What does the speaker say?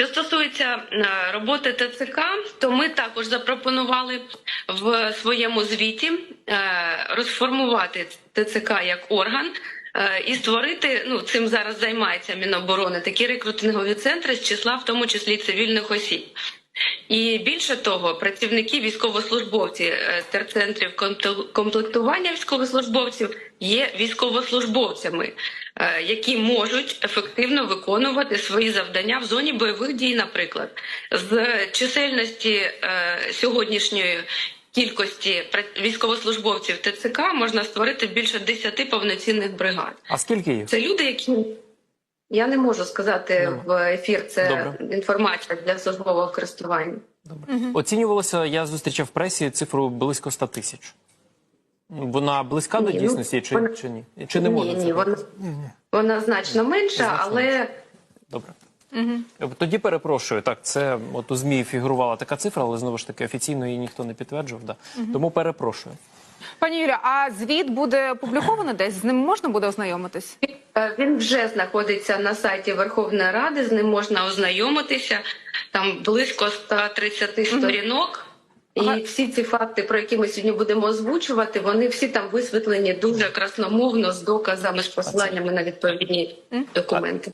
Що стосується е, роботи ТЦК, то ми також запропонували в своєму звіті е, розформувати ТЦК як орган. е, І створити ну цим зараз займається Міноборони такі рекрутингові центри з числа, в тому числі цивільних осіб. І більше того, працівники військовослужбовці е, терцентрів компле- комплектування військовослужбовців є військовослужбовцями, е, які можуть ефективно виконувати свої завдання в зоні бойових дій, наприклад, з чисельності е, сьогоднішньої. Кількості військовослужбовців ТЦК можна створити більше 10 повноцінних бригад. А скільки їх? Це люди, які я не можу сказати Ну, в ефір. Це добре. інформація для службового користування. Добре. Оцінювалося, я зустрічав в пресі цифру близько 100 тисяч. Вона близька до Ні, ну, дійсності чи, вона- чи ні? Чи не можна ні, це ні, вона, вона значно менша, Значно але менша. Добре. Тоді перепрошую. Так, це от у ЗМІ фігурувала така цифра, але знову ж таки офіційно її ніхто не підтверджував. Да. Тому перепрошую. Пані Юля, а звіт буде опублікований десь? З ним можна буде ознайомитись? е, він вже знаходиться на сайті Верховної Ради. З ним можна ознайомитися. Там близько 130 сторінок. І всі ці факти, про які ми сьогодні будемо озвучувати, вони всі там висвітлені дуже красномовно з доказами, з посиланнями на відповідні документи.